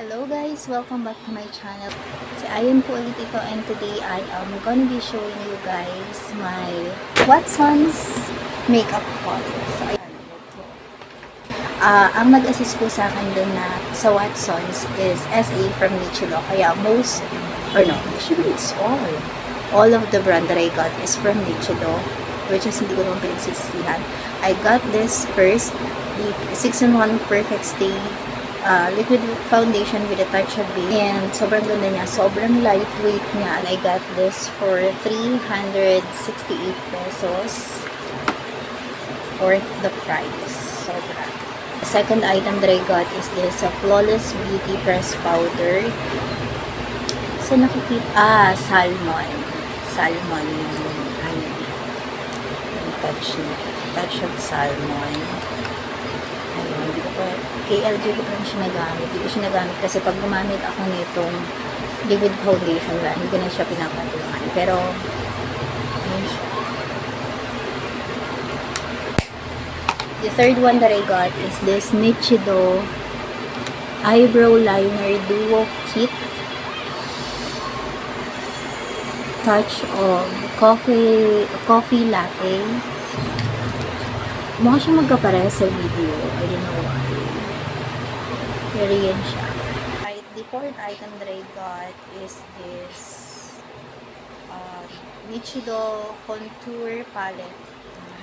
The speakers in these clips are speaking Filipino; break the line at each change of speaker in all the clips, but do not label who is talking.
Hello guys! Welcome back to my channel. Si Ayan po ulit ito and today I am gonna be showing you guys my Watson's makeup palette. So, ayan. Ah, ang nag-assist po sa akin dun na sa Watson's is SA from Nichilo. Kaya most, or no, actually it's all. All of the brand that I got is from Nichilo. Which is hindi ko naman pinagsisisihan. I got this first, the 6-in-1 Perfect Stay uh, liquid foundation with a touch of beige. And sobrang ganda niya. Sobrang lightweight niya. And I got this for 368 pesos. Worth the price. Sobra. The second item that I got is this uh, Flawless Beauty Press Powder. So nakikita, ah, salmon. Salmon yung, ano, yung touch niya. Touch of salmon. Hindi ko pa, siya nagamit. Hindi ko siya kasi pag gumamit ako nitong liquid foundation lang, hindi na siya pinapatungan. Pero. The third one that I got is this Nichido Eyebrow Liner Duo Kit. Touch of coffee coffee latte. Mukha siya magkapareha sa video. I don't know why. Siya. Right, the fourth item that I got is this um, Nichido Contour Palette.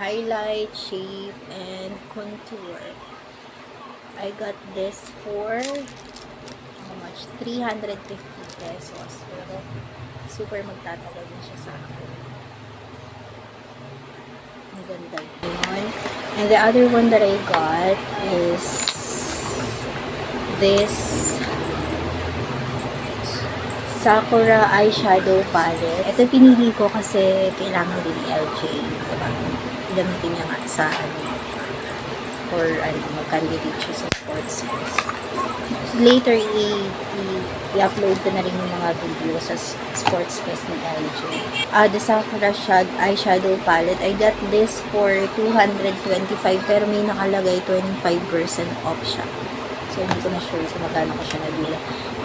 Highlight, shape, and contour. I got this for how much? 350 pesos. Pero super magtatagal din siya sa akin. And the other one that I got is this Sakura eyeshadow palette. Ito pinili ko kasi kailangan din ni LJ. Diba? Gamitin niya nga sa ano, or ano, mag-candidate siya sa sports fest. Later, i-upload ko na rin yung mga video sa sports fest ni LJ. Ah, the Sakura shad eyeshadow palette. I got this for 225 pero may nakalagay 25% off siya. So, hindi ko na sure kung magkano ko siya nabili.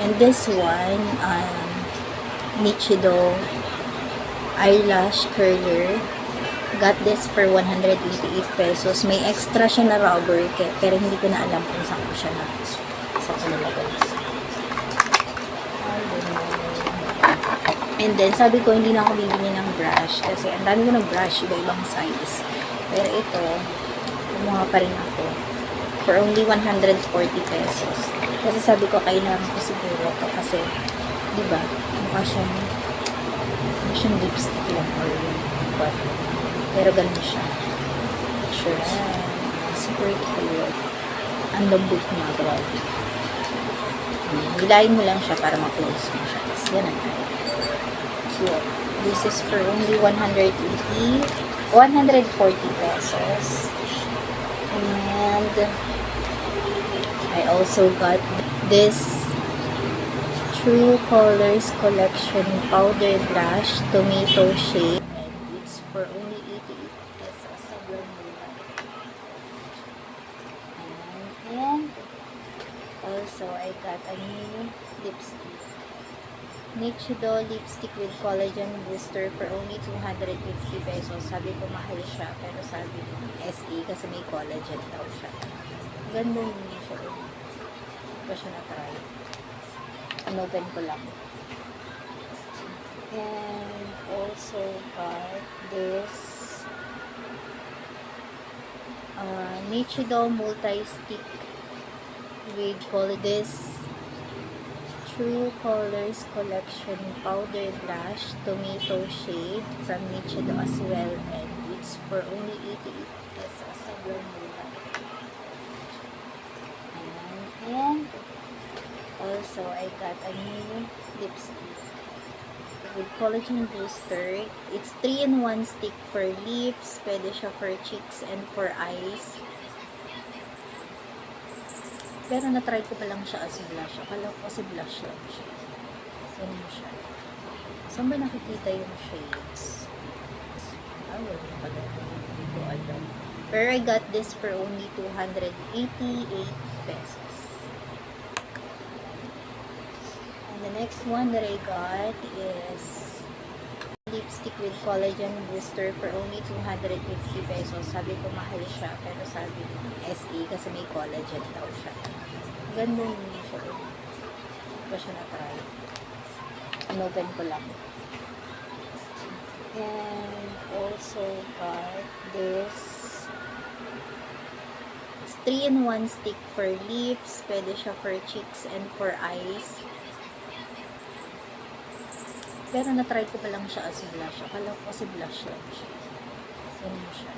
And this one, um, Nichido eyelash curler. Got this for 188 pesos. May extra siya na rubber pero hindi ko na alam kung saan ko siya na sa ko nilagay. And then, sabi ko, hindi na ako bibili ng brush kasi ang dami ko ng brush, iba-ibang size. Pero ito, kumuha pa rin ako for only 140 pesos. Kasi sabi ko, kailangan ko siguro to kasi, di ba, mukha siyang, mukha siyang lipstick lang or what. Pero ganun siya. Sure. Super cute. Ang lambot niya, grabe. Hmm, Hilahin mo lang siya para ma-close mo siya. Tapos ganun. Cute. This is for only 180, 140 pesos. And I also got this True Colors Collection Powder Blush Tomato Shade. And it's for only 88 pesos. Sobrang mura. And, and also I got a new lipstick. Nichido lipstick with collagen booster for only 250 pesos. Sabi ko mahal siya, pero sabi ko SE kasi may collagen daw siya. Ganda niya siya. Hindi ko siya na-try. Inopen ko lang. And also got this uh, Nichido multi-stick with this True Colors Collection Powder Blush Tomato Shade from Nichido as well and it's for only 88 pesos. Sobrang mura. And also, I got a new lipstick with collagen booster. It's 3-in-1 stick for lips, pwede siya for cheeks and for eyes. Pero na-try ko pa lang siya as blush. Akala ko kasi blush lang siya. Ganun siya. Saan ba nakikita yung shades? Ah, wala pala. Hindi ko alam. Pero I got this for only 288 pesos. next one that I got is lipstick with collagen booster for only 250 pesos. Sabi ko mahal siya, pero sabi ko SE kasi may collagen daw siya. Ganda niya siya. Hindi ko siya na-try. Inopen ko lang. And also got this It's 3-in-1 stick for lips, pwede siya for cheeks and for eyes. Pero na-try ko pa lang siya as blush. Akala ko kasi blush lang siya. Ganun siya.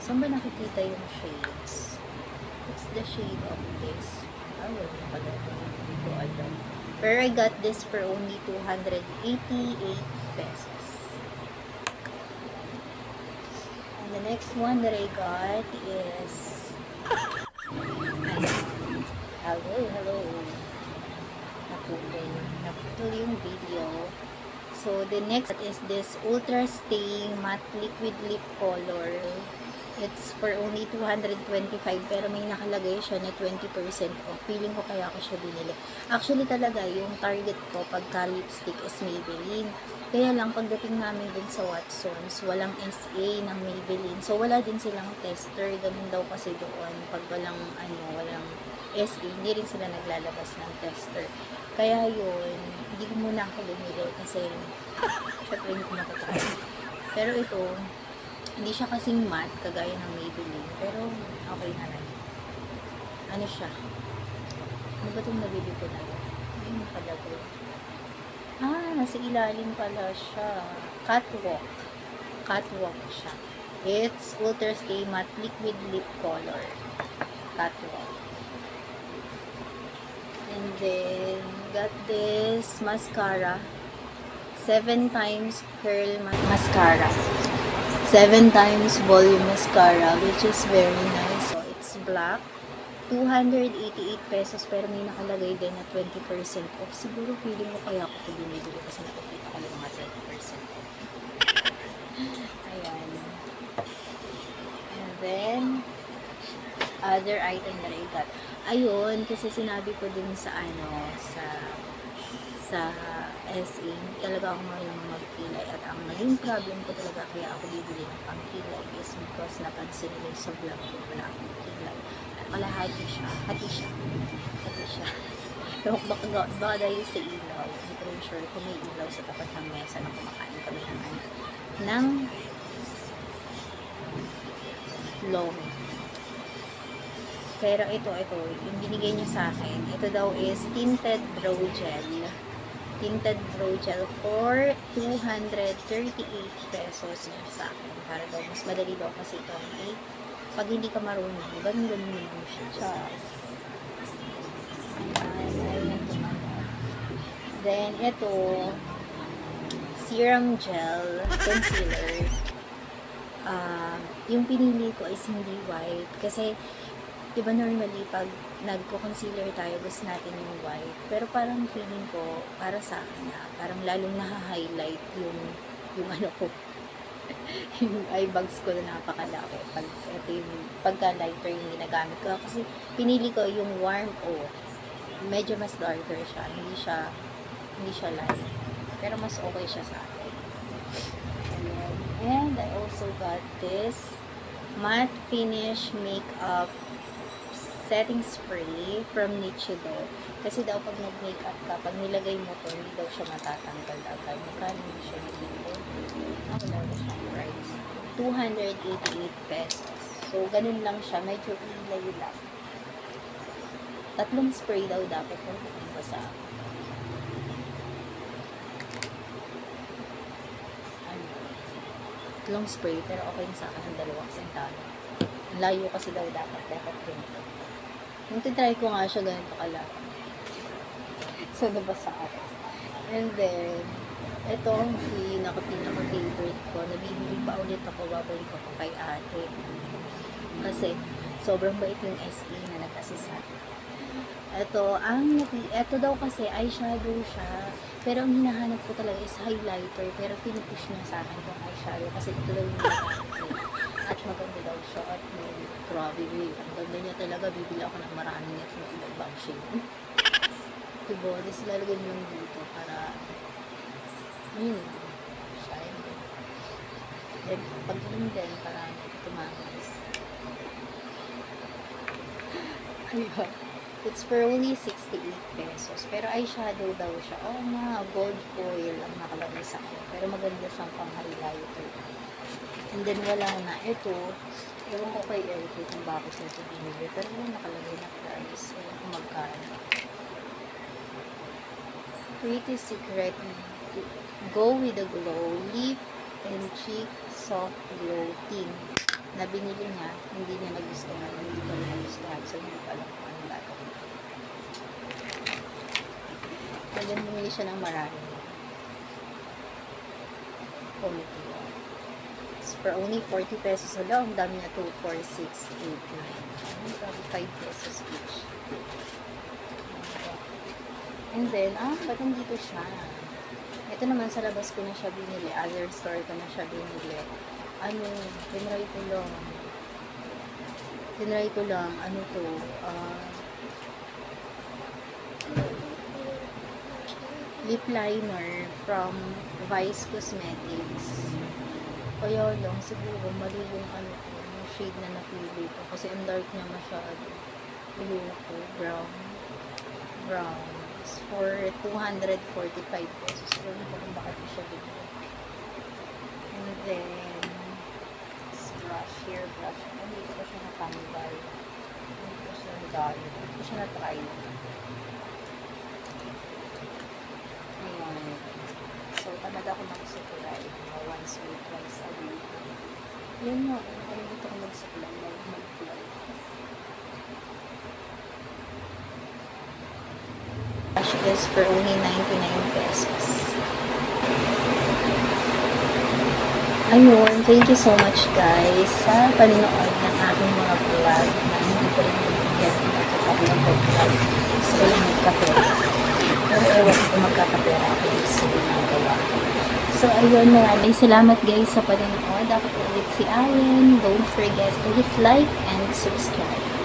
Saan ba nakikita yung shades? What's the shade of this? Ah, wala na pala. Hindi ko alam. Pero I got this for only 288 pesos. And the next one that I got is... Hello, hello naputol. Naputol yung video. So, the next is this Ultra Stay Matte Liquid Lip Color. It's for only 225 pero may nakalagay siya na 20% off. Feeling ko kaya ako siya binili. Actually talaga, yung target ko pagka lipstick is Maybelline. Kaya lang pagdating namin dun sa Watsons, walang SA ng Maybelline. So wala din silang tester. Ganun daw kasi doon. Pag walang, ano, walang SA, hindi rin sila naglalabas ng tester. Kaya yun, hindi ko muna ako bumili kasi syempre hindi ko matatry. Pero ito, hindi siya kasing matte kagaya ng Maybelline. Pero okay na rin. Ano siya? Ano ba itong nabili ko na yun? Ayun nakalagay. Ah, nasa ilalim pala siya. Catwalk. Catwalk siya. It's Ultra Stay Matte Liquid Lip Color. Catwalk. And then, got this mascara. Seven times curl ma- mascara. Seven times volume mascara, which is very nice. So, it's black. 288 pesos, pero may nakalagay din na 20% off. Siguro feeling ko kaya ako ito binibili kasi nakikita ko yung mga 20% off. Ayan. And then, other item that I got. Ayun, kasi sinabi ko dun sa ano, sa sa SA, talaga ako marunong magkilay at ang naging problem ko talaga kaya ako bibili ng pangkilay is because napansin nila sa vlog ko wala akong kilay. At kalahati siya, hati siya, hati siya. Pero baka, baka dahil sa ilaw, hindi ko rin sure kung may ilaw sa tapat ng mesa na kumakain kami ng ano, ng lomi. Pero ito, ito, yung binigay niya sa akin, ito daw is tinted brow gel. Tinted brow gel for 238 pesos sa akin. Para daw, mas madali daw kasi ito. Eh, pag hindi ka marunong, ganun-ganun mo lang siya. Just. Then, ito, serum gel, concealer. Ah, yung pinili ko is hindi white. Kasi, di ba normally pag nagko-concealer tayo, gusto natin yung white. Pero parang feeling ko, para sa akin na, parang lalong naha-highlight yung, yung ano ko, yung eye bags ko na napakalaki. Pag, ito yung, pagka lighter yung ginagamit ko. Kasi pinili ko yung warm o medyo mas darker siya. Hindi siya, hindi siya light. Pero mas okay siya sa akin. Ayan. And I also got this matte finish makeup setting spray from Nichido. Kasi daw pag nag-makeup ka, pag nilagay mo to, hindi daw siya matatanggal agad. Magkano hindi siya nilito? Ah, wala na siyang price. 288 pesos. So, ganun lang siya. Medyo ilay lang. Tatlong spray daw dapat kung pupunta sa ano, tatlong spray, pero okay na sa akin ang sentado. Ang layo kasi daw dapat, dapat ganito. Nung titry ko nga siya, ganito kalaki. So, nabasa ako. And then, ito ang pinaka-pinaka-favorite ko. Nabibili pa ulit ako, babalik ako kay ate. Kasi, sobrang bait yung SE na nag-assist. Ito, ang ito daw kasi eyeshadow siya. Pero ang hinahanap ko talaga is highlighter. Pero pinupush niya sa akin yung eyeshadow. Kasi ito daw yung At maganda daw siya. At may grabe, babe. Ang ganda niya talaga. Bibili ako ng marami niya. Yung iba-ibang shade. diba? Tapos lang dito para, ayun, shine. Then, pag yun din, para tumakas. Ayun. It's for only 68 pesos. Pero eyeshadow daw siya. Oo nga, gold foil ang nakalagay sa akin. Pero maganda siyang pang highlighter. And then wala na. Ito, ewan ko kay Elke kung bakit nito binili. Pero yung nakalagay na price. Ewan ko magkano. Pretty Secret Go with the Glow Lip and Cheek Soft Glow Tint na binili niya, hindi niya nagustuhan, hindi ko nagustuhan. So, hindi ko alam kung ano gagawin. Kaya bumili siya ng marami. Quality. For only 40 pesos. Hala, ang dami na 2, 4, 6, 8, 9. Ano, grabe, 5 pesos each. And then, ah, ba't nandito siya? Ito naman sa labas ko na siya binili. Other store ko na siya binili. Ano, tinry ko lang. Tinry ko lang, ano to, ah, lip liner from Vice Cosmetics. Kaya lang, siguro mali yung ano ko, yung shade na napili ko. Kasi ang dark niya masyado. Ayoko, brown. Brown. It's for 245 pesos. Pero hindi ko kung bakit ko siya binili. And then, brush, hair brush. Hindi ko siya natambal. Hindi ko siya nadalo. Hindi ko siya na-try. Ayan. So, tamad ako magsukulay. Mga once or twice a week. Yun nga, nakalimutan ko. Like, mag-fly. Brush is for only 99 pesos. Ayun, thank you so much guys sa paninood ng aking mga vlog na hindi ko rin get nakakapag vlog. Gusto ko lang magkape. Pero ewan ko magkakapera ako sa ginagawa. So, ayun, maraming salamat guys sa paninood. Ako po ulit si Allen. Don't forget to hit like and subscribe.